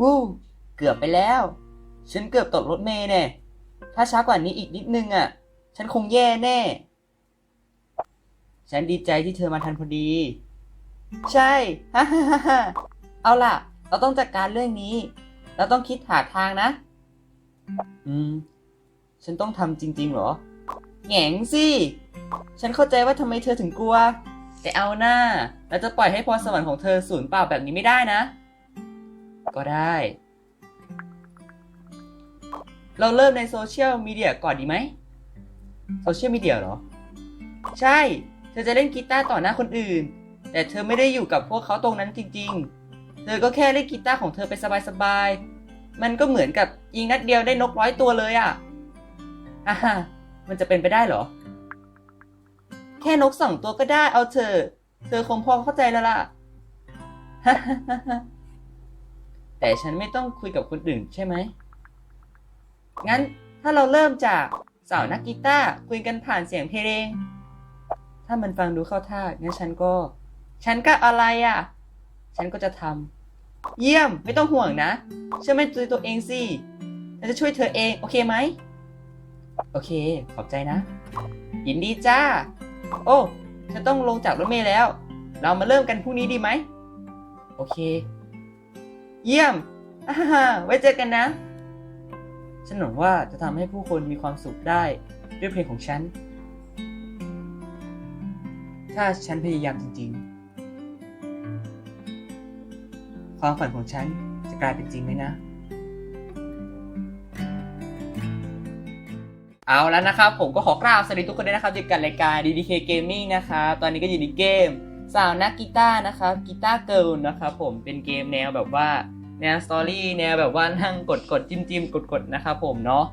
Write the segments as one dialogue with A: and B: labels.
A: วู้เกือบไปแล้ว ฉันเกือบตกรถเมล์เนี่ยถ้าช้ากว่านี้อีกนิดนึงอะ ฉันคงแย่แน่ ฉันดีใจที่เธอมาทันพอดี ใช่ฮ่าฮ่าฮ่าเอาล่ะ เราต้องจัดการเรื่องนี้ เราต้องคิดหาทางนะ อืม ฉันต้องทำจริง ๆ เหรอ แหงงสิ ฉันเข้าใจว่าทำไมเธอถึงกลัว แต่เอาหน้า เราจะปล่อยให้พรสวรรค์ของเธอสูญเปล่าแบบนี้ไม่ได้นะ ก็ได้ เราเริ่มในโซเชียลมีเดียก่อนดีไหมโซเชียลมีเดียเหรอ ใช่ เธอจะเล่นกีตาร์ต่อหน้าคนอื่น แต่เธอไม่ได้อยู่กับพวกเขาตรงนั้นจริง ๆ เธอก็แค่เล่นกีตาร์ของเธอไปสบายๆ มันก็เหมือนกับยิงนัดเดียวได้นกร้อยตัวเลยอะอะฮะมันจะเป็นไปได้เหรอ แค่นกสองตัวก็ได้เอาเธอะเธอคงพอเข้าใจแล้วล่ะ แต่ฉันไม่ต้องคุยกับคนอื่นใช่ไหม งั้นถ้าเราเริ่มจากสาวนักกีตาร์คุยกันผ่านเสียงเพลง ถ้ามันฟังดูเข้าท่างั้นฉันก็ ฉันก็อะไรอะ ฉันก็จะทำเยี่ยมไม่ต้องห่วงนะเชื่อไม่ตัวตัวเองสิฉันจะช่วยเธอเองโอเคไหม โอเค ขอบใจนะ ยินดีจ้า โอ้ฉันต้องลงจากรถเมล์แล้ว เรามาเริ่มกันพรุ่งนี้ดีไหม โอเค เยี่ยมอ่าฮ่าไว้เจอกันนะ ฉันหวังว่าจะทำให้ผู้คนมีความสุขได้ด้วยเพลงของฉัน ถ้าฉันพยายามจริงๆ ความฝันของฉันจะกลายเป็นจริงไหมนะ เอาแล้วนะครับ ผมก็ขอกราบสวัสดีทุกคนด้วยนะครับอยู่กับรายการ DDK Gaming นะครับ ตอนนี้ก็อยู่ในเกม สาวนักกีตาร์นะครับกีตาร์เกิลนะครับผมเป็นเกมแนวแบบว่า แนวสตอรี่แนวแบบว่านั่งกดกดจิ้มจิ้มกดกดนะครับผมเนาะ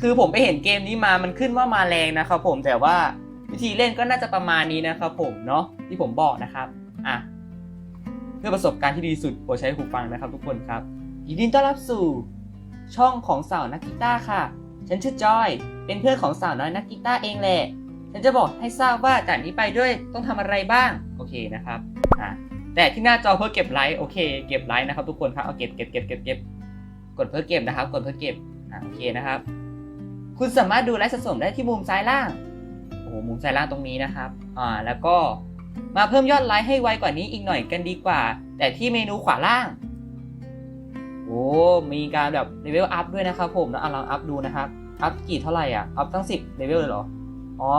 A: คือผมไปเห็นเกมนี้มามันขึ้นว่ามาแรงนะครับผมแต่ว่าวิธีเล่นก็น่าจะประมาณนี้นะครับผมเนาะที่ผมบอกนะครับอะเพื่อประสบการณ์ที่ดีสุดโปรดใช้หูฟังนะครับทุกคนครับยินดีต้อนรับสู่ ช่องของสาวนักกีตาร์ค่ะ ฉันชื่อจอย เป็นเพื่อนของสาวน้อยนักกีตาร์เองแหละ ฉันจะบอกให้ทราบว่าจากนี้ไปด้วยต้องทำอะไรบ้าง โอเคนะครับ อะ แต่ที่หน้าจอเพื่อเก็บไลค์โอเค เก็บไลค์นะครับทุกคนครับเอาเก็บเก็บเก็บเก็บเก็บกดเพื่อเก็บนะครับ กดเพื่อเก็บอะโอเคนะครับ คุณสามารถดูไลฟ์สะสมได้ที่มุมซ้ายล่างโอ้โหมุมซ้ายล่างตรงนี้นะครับอ่าแล้วก็มาเพิ่มยอดไลค์ให้ไวกว่านี้อีกหน่อยกันดีกว่า แต่ที่เมนูขวาล่างโอ้มีการแบบเลเวลอัพด้วยนะครับผมแล้วลองอัพดูนะครับอัพกี่เท่าไหร่อะอัพตั้งสิบเลเวลเลยเหรออ๋อ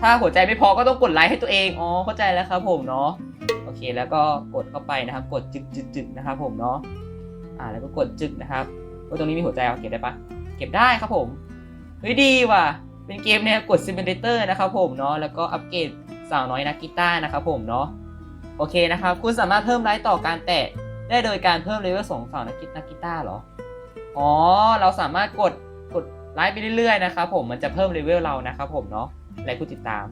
A: ถ้าหัวใจไม่พอก็ต้องกดไลค์ให้ตัวเองอ๋อเข้าใจแล้วครับผมเนาะ เคแล้วก็กดเข้าไปนะครับ กดจึกจึกจึกนะครับ ผมเนาะอ่าแล้วก็กดจึกนะครับโอ้ยตรงนี้มีหัวใจเอาเก็บได้ปะเก็บได้ครับผมเฮ้ยดีว่ะเป็นเกมแนวกดซิม u เลเตอร์นะครับผมเนาะแล้วก็อัปเกรดสาวน้อยนักกีตาร์นะครับผมเนาะโอเคนะครับ คุณสามารถเพิ่มไลท์ต่อการแตะได้โดยการเพิ่มเลเวลสองสาวนักกีนักกีตาร์เหรออ๋อเราสามารถกดกดไลค์ไปเรื่อยๆนะครับผมมันจะเพิ่มเลเวลเรานะครับผมเนาะและผู้ติดตาม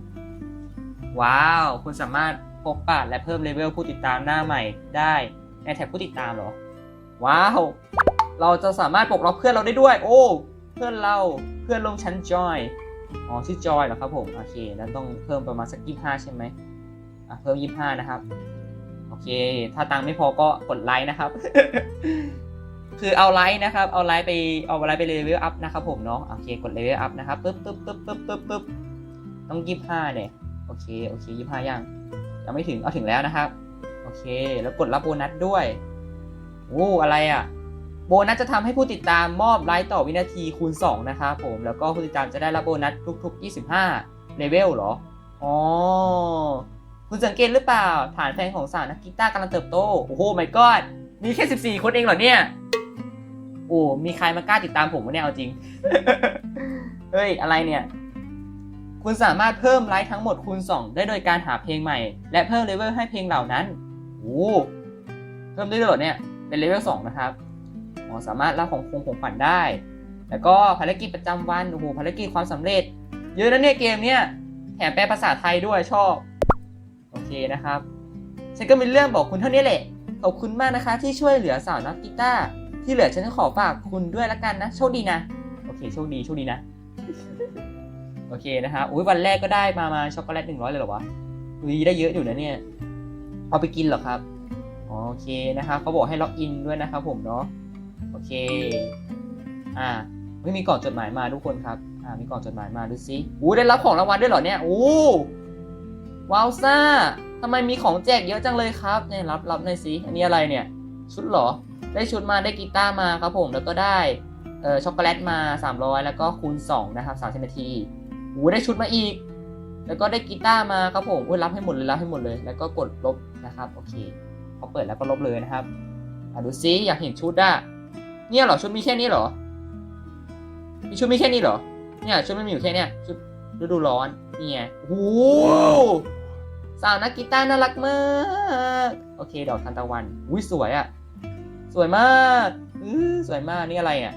A: ว้าว คุณสามารถ พบปะและเพิ่มเลเวลผู้ติดตามหน้าใหม่ได้ในแท็บผู้ติดตามหรอ ว้าว เราจะสามารถปลดล็อกเพื่อนเราได้ด้วย โอ้ เพื่อนเราเพื่อนลงชั้นจอย อ๋อชื่อจอยเหรอครับผม โอเคนั้นต้องเพิ่มประมาณสักยี่ห้าใช่ไหมอะเพิ่มยี่ห้านะครับ โอเค ถ้าตังค์ไม่พอก็กดไลค์นะครับ คือเอาไลค์นะครับ เอาไลค์ไป เอาไลค์ไปเลเวลอัพนะครับผมเนาะ โอเค กดเลเวลอัพนะครับปึ๊บปึ๊บปึ๊บปึ๊บปึ๊บปึ๊บต้องยี่ห้าเนี่ย โอเค โอเคยี่ห้ายัง ยังไม่ถึงเอาถึงแล้วนะครับ โอเค แล้วกดรับโบนัสด้วยโอ้อะไรอะ่ะ โบนัสจะทำให้ผู้ติดตามมอบไลค์ต่อวินาทีคูณ 2 นะครับผม แล้วก็ผู้ติดตามจะได้รับโบนัสทุก ๆ 25เลเวลเหรอ อ๋อ คุณสังเกตหรือเปล่า ฐานแฟนของสาวนักกีตาร์กำลังเติบโต โอ้โห my god มีแค่ 14 คนเองเหรอเนี่ย โอ้ มีใครมากล้าติดตามผมวะเนี่ยเอาจริง เฮ้ย อะไรเนี่ย คุณสามารถเพิ่มไลค์ทั้งหมดคูณ 2 ได้โดยการหาเพลงใหม่ และเพิ่มเลเวลให้เพลงเหล่านั้นโอ้เพิ่มได้ด้วยเนี่ยเป็นเลเวล2นะครับอ๋อสามารถรับของคงของฝันได้ แล้วก็ภารกิจประจำวันโอ้โหภารกิจความสำเร็จ เยอะนะเนี่ยเกมเนี่ยแถมแปลภาษาไทยด้วยชอบ โอเคนะครับฉันก็มีเรื่องบอกคุณเท่านี้แหละ ขอบคุณมากนะคะที่ช่วยเหลือสาวนักกีตาร์ที่เหลือฉันจะขอฝากคุณด้วยละกันนะ โชคดีนะ โอเค โชคดี โชคดีนะ โอเคนะครับอุ้ยวันแรกก็ได้มามาช็อกโกแลตหนึ่งร้อยเลยเหรอวะอุ้ยได้เยอะอยู่นะเนี่ย เอาไปกินเหรอครับโอเคนะครับเขาบอกให้ล็อกอินด้วยนะครับผมเนาะโอเค อ่าไม่มีกล่องจดหมายมาทุกคนครับ อ่ามีกล่องจดหมายมาดูซิอู้ได้รับของรางวัลด้วยเหรอเนี่ยอู้ว้าวซ่าทำไมมีของแจกเยอะจังเลยครับเนี่ยรับรับหน่อยสิอันนี้อะไรเนี่ย ชุดเหรอ ได้ชุดมาได้กีตาร์มาครับผมแล้วก็ได้เออช็อกโกแลตมา 300 แล้วก็คูณ2นะครับ30นาที อู้ได้ชุดมาอีก แล้วก็ได้กีตาร์มาครับผมอุ้ยรับให้หมดเลยรับให้หมดเลย แล้วก็กดลบนะครับ โอเคพอเปิดแล้วก็ลบเลยนะครับอะดูซิอยากเห็นชุดอะเนี่ยเหรอชุดมีแค่นี้เหรอ มีชุดมีแค่นี้เหรอ เนี่ยชุดไมันมีอยู่แค่เนี้ยชุดฤดูร้อน เนี่ไงโอ้โหสาวนักกีตาร์น่ารักมาก โอเค ดอกทานตะวันอุ้ยสวยอะสวยมากอือสวยมาก นี่อะไรอะ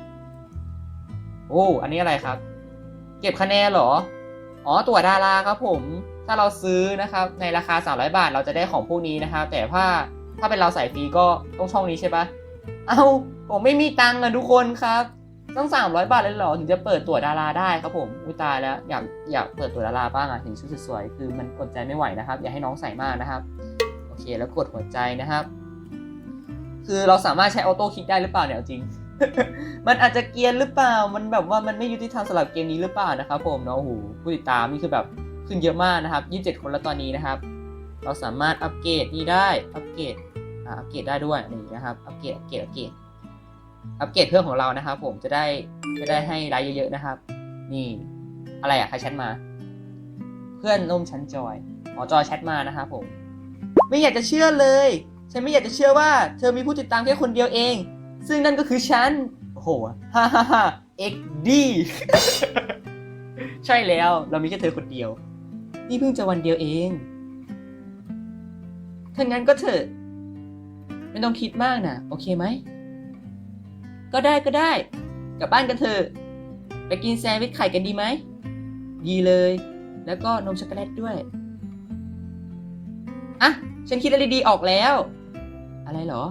A: โอ้ อันนี้อะไรครับ เก็บคะแนนเหรอ อ๋อตั๋วดาราครับผม ถ้าเราซื้อนะครับในราคา 300 บาทเราจะได้ของพวกนี้นะครับ แต่ถ้าถ้าเป็นเราใส่ฟรีก็ต้องช่องนี้ใช่ปะเอาผมไม่มีตังค์อะทุกคนครับ ต้อง 300 บาทเลยเหรอถึงจะเปิดตั๋วดาราได้ครับผม อุตายแล้ว อยากอยากเปิดตั๋วดาราบ้างอะเห็นชุดสวยๆคือมันอดใจไม่ไหวนะครับ อย่าให้น้องใส่มากนะครับ โอเคแล้วกดหัวใจนะครับ คือเราสามารถใช้ออโต้คลิกได้หรือเปล่าเนี่ยจริง มันอาจจะเกียนหรือเปล่า มันแบบว่ามันไม่ยุติธรรมสำหรับเกมนี้หรือเปล่านะครับผมเนาะโหผู้ติดตามนี่คือแบบขึ้นเยอะมากนะครับ 27 คนแล้วตอนนี้นะครับ เราสามารถอัปเกรดนี่ได้ อัปเกรด อ่า อัปเกรดได้ด้วยนี่นะครับ อัปเกรด อัปเกรด อัปเกรด อัปเกรดเพื่อนของเรานะครับ ผมจะได้ จะได้ให้ไลค์เยอะๆนะครับ นี่ อะไรอะใครแชทมา เพื่อนร่วมชั้นจอย อ๋อ จอยแชทมานะครับผม ไม่อยากจะเชื่อเลย ฉันไม่อยากจะเชื่อว่า เธอมีผู้ติดตามแค่คนเดียวเอง ซึ่งนั่นก็คือฉันโอ้โหฮ่าฮ่าฮ่าเอ็กดีใช่แล้วเรามีแค่เธอคนเดียว นี่เพิ่งจะวันเดียวเองถ้างั้นก็เถอะ ไม่ต้องคิดมากนะโอเคไหม ก็ได้ก็ได้ กลับบ้านกันเถอะ ไปกินแซนด์วิชไข่กันดีไหม ดีเลย แล้วก็นมช็อกโกแลตด้วย อะ ฉันคิดอะไรดีออกแล้ว อะไรเหรอ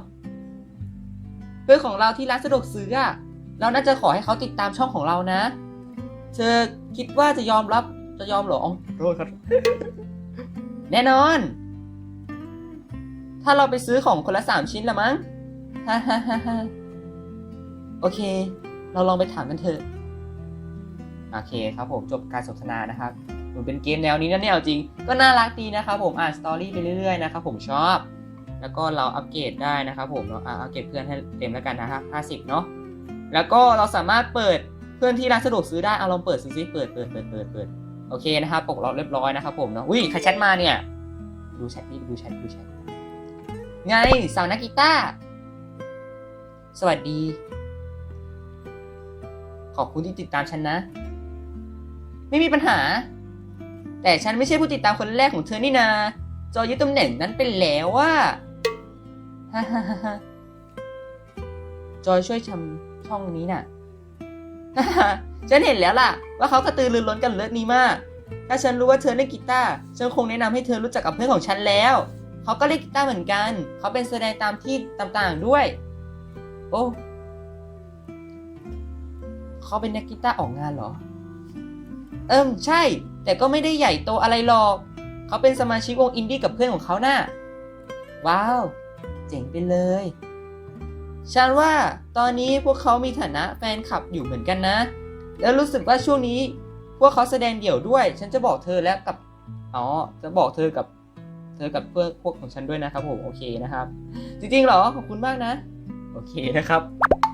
A: เพื่อนของเราที่ร้านสะดวกซื้ออะเราน่าจะขอให้เขาติดตามช่องของเรานะ เธอคิดว่าจะยอมรับจะยอมเหรออ๋อโทษครับ แน่นอน ถ้าเราไปซื้อของคนละสามชิ้นละมั้งฮ่าฮ่าฮ่าฮ่าโอเค เราลองไปถามกันเถอะ โอเคครับผมจบการสนทนานะครับมันเป็นเกมแนวนี้นะเนี่ยเอาจริง ก็น่ารักดีนะครับผมอ่านสตอรี่ไปเรื่อยๆนะครับผมชอบ แล้วก็เราอัปเกรดได้นะครับผมเนาะอัปเกรดเพื่อนให้เต็มแล้วกันนะครับ50เนาะแล้วก็เราสามารถเปิดเพื่อนที่ร้านสะดวกซื้อได้เอาลองเปิดซิซิเปิดเปิดเปิดเปิดเปิดโอเคนะครับปกล็อกเรียบร้อยนะครับผมเนาะอุ้ยใครแชทมาเนี่ย ดูแชทนี่ดูแชทดูแชทไงสาวนักกีตาร์สวัสดี ขอบคุณที่ติดตามฉันนะ ไม่มีปัญหา แต่ฉันไม่ใช่ผู้ติดตามคนแรกของเธอนี่นา จอยึดตำแหน่งนั้นเป็นแล้วว่า ฮ่าฮ่าฮ่าจอยช่วยทำช่องนี้น่ะฮ่าฮ่าฉันเห็นแล้วล่ะ ว่าเขากระตือรือร้นกับเรื่องนี้มาก ถ้าฉันรู้ว่าเธอเล่นกีตาร์ ฉันคงแนะนำให้เธอรู้จักกับเพื่อนของฉันแล้ว เขาก็เล่นกีตาร์เหมือนกัน เขาเป็นแสดงตามที่ต่างๆด้วย โอ้ เขาเป็นนักกีตาร์ออกงานเหรอ เอิมใช่ แต่ก็ไม่ได้ใหญ่โตอะไรหรอก เขาเป็นสมาชิกวงอินดี้กับเพื่อนของเขาน่ะ ว้าว เจ๋งไปเลย ฉันว่าตอนนี้พวกเขามีฐานะแฟนคลับอยู่เหมือนกันนะ แล้วรู้สึกว่าช่วงนี้ พวกเขาแสดงเดี่ยวด้วย ฉันจะบอกเธอแล้วกับอ๋อจะบอกเธอกับ เธอกับเพื่อนพวกของฉันด้วยนะครับผมโอเคนะครับ จริงๆเหรอขอบคุณมากนะ โอเคนะครับ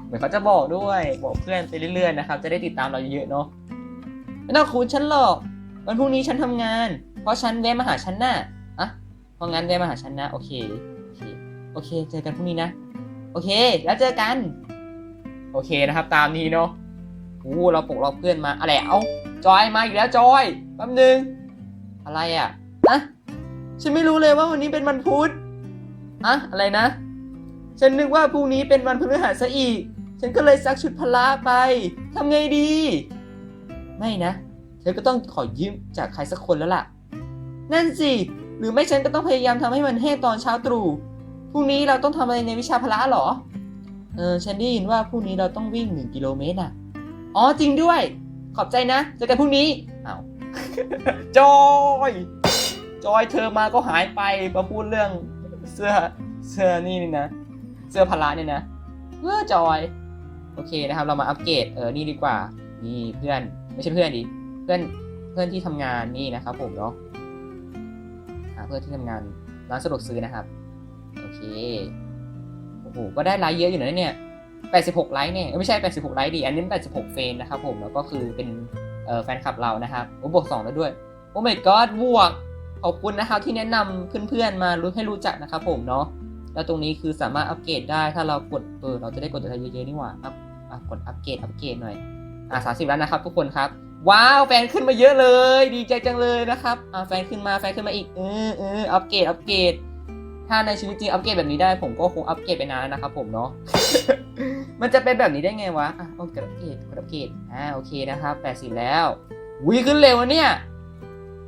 A: เหมือนเขาจะบอกด้วยบอกเพื่อนไปเรื่อยๆนะครับ จะได้ติดตามเราเยอะๆเนาะไม่ต้องคุณฉันหรอกวันพรุ่งนี้ฉันทำงาน เพราะฉันแวะมาหาฉันน่ะอะเพราะงั้นแวะมาหาฉันนะ โอเค โอเคเค เจอกันพรุ่งนี้นะ โอเค แล้วเจอกัน โอเคนะครับ ตามนี้เนาะโอ้เราปลุกเราเพื่อนมา อะไรเอาจอยมาอีกแล้วจอยแป๊บนึง อะไรอะอะฉันไม่รู้เลยว่าวันนี้เป็นวันพุธอะอะไรนะ ฉันนึกว่าพรุ่งนี้เป็นวันพฤหัสซะอีก ฉันก็เลยซักชุดพละไป ทำไงดี ไม่นะ เธอก็ต้องขอยืมจากใครสักคนแล้วล่ะ นั่นสิ หรือไม่ฉันก็ต้องพยายามทำให้มันแห้งตอนเช้าตรู่ พรุ่งนี้เราต้องทำอะไรในวิชาพละหรอ เออ ฉันได้ยินว่าพรุ่งนี้เราต้องวิ่งหนึ่งกิโลเมตรอะ อ๋อ จริงด้วย ขอบใจนะ เจอกันพรุ่งนี้เอ้าจอย จอยเธอมาก็หายไป มาพูดเรื่องเสื้อ เสื้อนี่นี่นะ เสื้อพละเนี่ยนะเออจอย โอเคนะครับ เรามาอัปเกรด เออ นี่ดีกว่า นี่เพื่อน ไม่ใช่เพื่อนดิ เพื่อน เพื่อนที่ทำงานนี่นะครับผมเนาะอ่าเพื่อนที่ทำงานร้านสะดวกซื้อนะครับ โอเค โอ้โห ก็ได้ไลค์เยอะอยู่นะเนี่ย 86 ไลค์เนี่ย ไม่ใช่ 86 ไลค์ดิอันนี้86 เฟนนะครับผม แล้วก็คือเป็นเแฟนคลับเรานะครับ โอ้บวก2แล้วด้วย โอ้ my god บวก ขอบคุณนะครับที่แนะนำเพื่อนๆ มารู้ให้รู้จักนะครับผมเนาะ แล้วตรงนี้คือสามารถอัปเกรดได้ ถ้าเรากดเออเราจะได้กดอะไรเยอะๆนี่หว่าอัพอะกดอัปเกรด อัปเกรดหน่อย อะสามสิบแล้วนะครับทุกคนครับว้าวแฟนขึ้นมาเยอะเลย ดีใจจังเลยนะครับอะแฟนขึ้นมาแฟนขึ้นมาอีกเออเอออัปเกรดอัปเกรด ถ้าในชีวิตจริงอัปเกรดแบบนี้ได้ ผมก็คงอัปเกรดไปนานแล้วนะครับผมเนาะ มันจะเป็นแบบนี้ได้ไงวะ อะโอเคอัปเกรดกดอัปเกรดอ่าโอเคนะครับแปดสิบแล้ววิขึ้นเร็วอะเนี่ย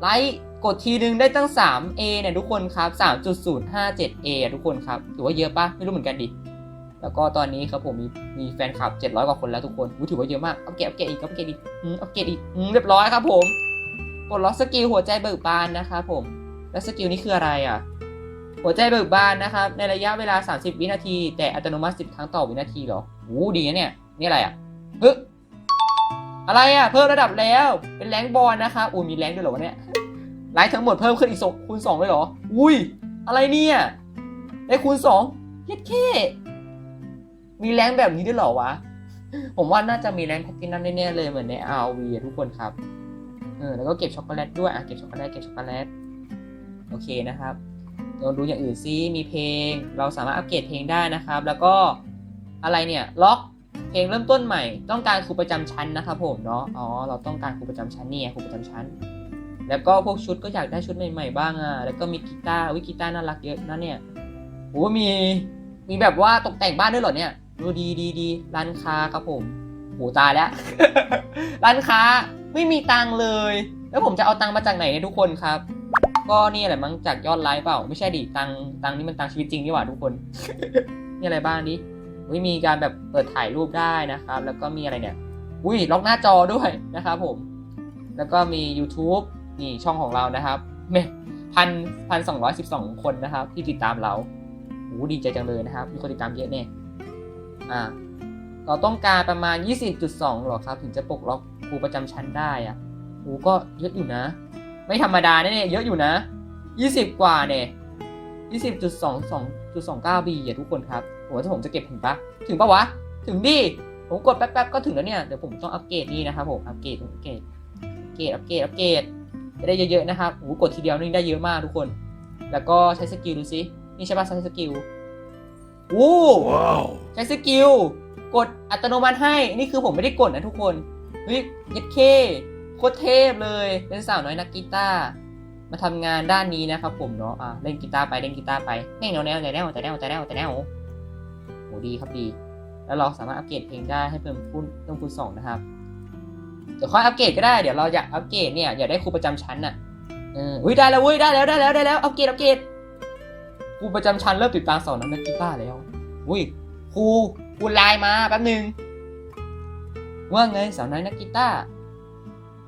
A: ไลค์กดทีนึงได้ตั้ง 3A เนี่ยทุกคนครับ 3.057A ทุกคนครับถือว่าเยอะปะไม่รู้เหมือนกันดิ แล้วก็ตอนนี้ครับผมมีมีแฟนคลับ 700 กว่าคนแล้วทุกคนถือว่าเยอะมากอัปเกรดอัปเกรดอีกอัปเกรดอีกอืมอัปเกรดอีกอืมเรียบร้อยครับผม ปลดล็อกสกิลหัวใจเบิกบานนะครับผม แล้วสกิลนี้คืออะไรอะ หัวใจเบิกบานนะครับ ในระยะเวลา 30 วินาที แต่อัตโนมัติ10ครั้งต่อวินาทีเหรอโอ้ดีนะเนี่ย นี่อะไรอะเฮ้ยอะไรอะ เพิ่มระดับแล้ว เป็นแรงบอลนะครับอุ้ยมีแรงด้วยเหรอวะเนี่ยไลท์ทั้งหมดเพิ่มขึ้นอีกสองคูณสองเลยเหรอ อุ้ย อะไรเนี่ยได้คูณสองเย็ดแค่มีแรงแบบนี้ด้วยเหรอวะ ผมว่าน่าจะมีแรงแพลตตินัมแน่ๆเลยเหมือนใน RV อะทุกคนครับ เออ แล้วก็เก็บช็อกโกแลตด้วย อะ เก็บช็อกโกแลต เก็บช็อกโกแลต โอเคนะครับ เราดูอย่างอื่นซิมีเพลง เราสามารถอัปเกรดเพลงได้นะครับ แล้วก็อะไรเนี่ยล็อกเพลงเริ่มต้นใหม่ต้องการครูประจำชั้นนะครับผมเนาะอ๋อเราต้องการครูประจำชั้นนี่ครูประจำชั้น แล้วก็พวกชุดก็อยากได้ชุดใหม่ๆบ้างอะแล้วก็มีกีตาร์วิกีตาร์น่ารักเยอะนะเนี่ยโอ้มีมีแบบว่าตกแต่งบ้านด้วยเหรอเนี่ยดูดีดีดีร้านค้าครับผมโหตายแล้ว ร้านค้าไม่มีตังเลย แล้วผมจะเอาตังมาจากไหนเนี่ยทุกคนครับ ก็นี่แหละมั้งจากยอดไลค์เปล่า ไม่ใช่ดิตังตังนี่มันตังชีวิตจริงนี่หว่าทุกคน นี่อะไรบ้างดิอุ้ยมีการแบบเปิดถ่ายรูปได้นะครับ แล้วก็มีอะไรเนี่ย อุ้ยล็อกหน้าจอด้วยนะครับผม แล้วก็มี YouTube นี่ช่องของเรานะครับเมพันพันสองร้อยสิบสองคนนะครับ ที่ติดตามเราโอ้ดีใจจังเลยนะครับ มีคนติดตามเยอะเนี่ยอ่าเราต้องการประมาณ 20.2หรอครับ ถึงจะปลดล็อกครูประจำชั้นได้อะโอ้ก็เยอะอยู่นะ ไม่ธรรมดาแน่ๆเยอะอยู่นะ 20 กว่าเนี่ย20.22.29บีอะทุกคนครับโอ้ถ้าผมจะเก็บถึงปะถึงปะวะ ถึงดิ ผมกดแป๊บๆก็ถึงแล้วเนี่ย เดี๋ยวผมต้องอัปเกรดนี่นะครับผมอัปเกรดอัปเกรดอัปเกรดอัปเกรดอัปเกรดจะได้เยอะๆนะครับโอ้โหกดทีเดียวนี่ได้เยอะมากทุกคน แล้วก็ใช้สกิลดูซิ นี่ใช่ปะใช้สกิลโอ้
B: Wow.
A: ใช้สกิล กดอัตโนมัติให้ นี่คือผมไม่ได้กดนะทุกคน เฮ้ยยัดเคโค ตรเทพเลย เป็นสาวน้อยนักกีตาร์มาทำงานด้านนี้นะครับผมเนาะอะเล่นกีตาร์ไปเล่นกีตาร์ไปแน่แนวแนวแต่แนวแต่แนวแต่แนวแต่แนวโหดีครับดี แล้วเราสามารถอัปเกรดเพลงได้ให้เพิ่มคูณเพิ่มคูณสองนะครับเดี๋ยวค่อยอัปเกรดก็ได้เดี๋ยวเราอยากอัปเกรดเนี่ยอยากได้ครูประจำชั้นน่ะเอออุ้ยได้แล้วเว้ยได้แล้วได้แล้วได้แล้วอัปเกรดอัปเกรดครูประจำชั้นเริ่มติดตามสอนนักกีตาร์แล้วอุ้ยครูครูไลน์มาแป๊บหนึ่งว่าไงสาวน้อยนักกีตาร์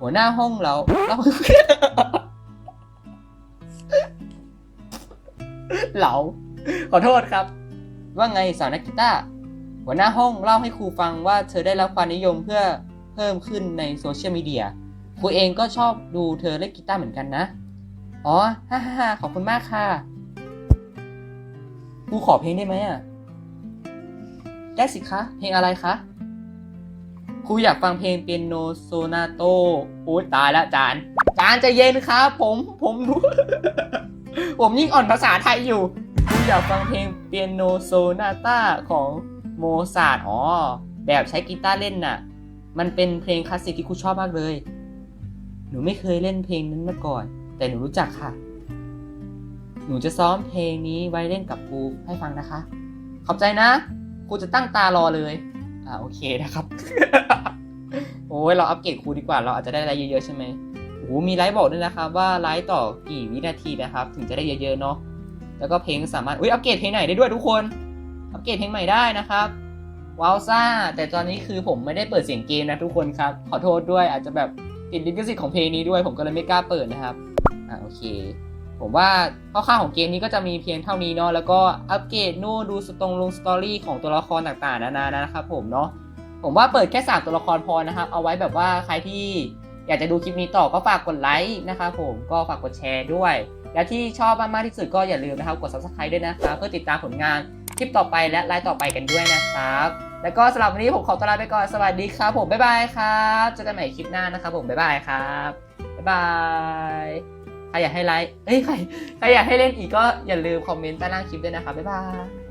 A: หัวหน้าห้องเราเราเหลาขอโทษครับ ว่าไงสาวนักกีตาร์หัวหน้าห้องเล่าให้ครูฟังว่าเธอได้รับความนิยมเพื่อเพิ่มขึ้นในโซเชียลมีเดียครูเองก็ชอบดูเธอเล่นกีตาร์เหมือนกันนะ อ๋อฮ่าฮ่าฮ่าขอบคุณมากค่ะครูขอเพลงได้ไหมอะ ได้สิคะ เพลงอะไรคะ ครูอยากฟังเพลงเปียโนโซนาโตโอ้ตายล้วจานจานจะเย็นครับผมผมรู้ ผมยิ่งอ่อนภาษาไทยอยู่ครูอยากฟังเพลงเปียโนโซนาตาของโมซาร์ทอ๋อแบบใช้กีตาร์เล่นน่ะ มันเป็นเพลงคลาสสิกที่ครูชอบมากเลย หนูไม่เคยเล่นเพลงนั้นมาก่อน แต่หนูรู้จักค่ะ หนูจะซ้อมเพลงนี้ไว้เล่นกับครูให้ฟังนะคะ ขอบใจนะครูจะตั้งตารอเลย อ่าโอเคนะครับ โอ้ยเราอัปเกรดครูดีกว่า เราอาจจะได้อะไรเยอะๆใช่ไหมโอ้มีไลฟ์บอกด้วยนะครับว่าไลฟ์ต่อกี่วินาทีนะครับ ถึงจะได้เยอะๆเนาะ แล้วก็เพลงสามารถ อุ้ยอัปเกรดเพลงไหนได้ด้วยทุกคน อัปเกรดเพลงใหม่ได้นะครับว้าวซ่า แต่ตอนนี้คือผมไม่ได้เปิดเสียงเกมนะทุกคนครับ ขอโทษด้วยอาจจะแบบติดลิขสิทธิ์ของเพลงนี้ด้วย ผมก็เลยไม่กล้าเปิดนะครับ อ่าโอเค ผมว่าข้อค่าของเกมนี้ก็จะมีเพียงเท่านี้เนาะแล้วก็อัปเกรดนู่นดูสตรงลงสตอรี่ของตัวละครต่างๆนานานะครับผมเนาะผมว่าเปิดแค่สามตัวละครพอนะครับเอาไว้แบบว่าใครที่อยากจะดูคลิปนี้ต่อก็ฝากกดไลค์นะครับผมก็ฝากกดแชร์ด้วย และที่ชอบมากๆที่สุดก็อย่าลืมนะครับกด subscribe ด้วยนะครับเพื่อติดตามผลงานคลิปต่อไปและไลฟ์ต่อไปกันด้วยนะครับ แล้วก็สำหรับวันนี้ผมขอตัวลาไปก่อนสวัสดีครับผมบ๊ายบายครับเจอกันใหม่คลิปหน้านะครับผมบ๊ายบายครับบ๊ายบาย ใครอยากให้ไลค์เอ้ยใครใครอยากให้เล่นอีกก็อย่าลืมคอมเมนต์ใต้ล่างคลิปด้วยนะคะบ๊ายบาย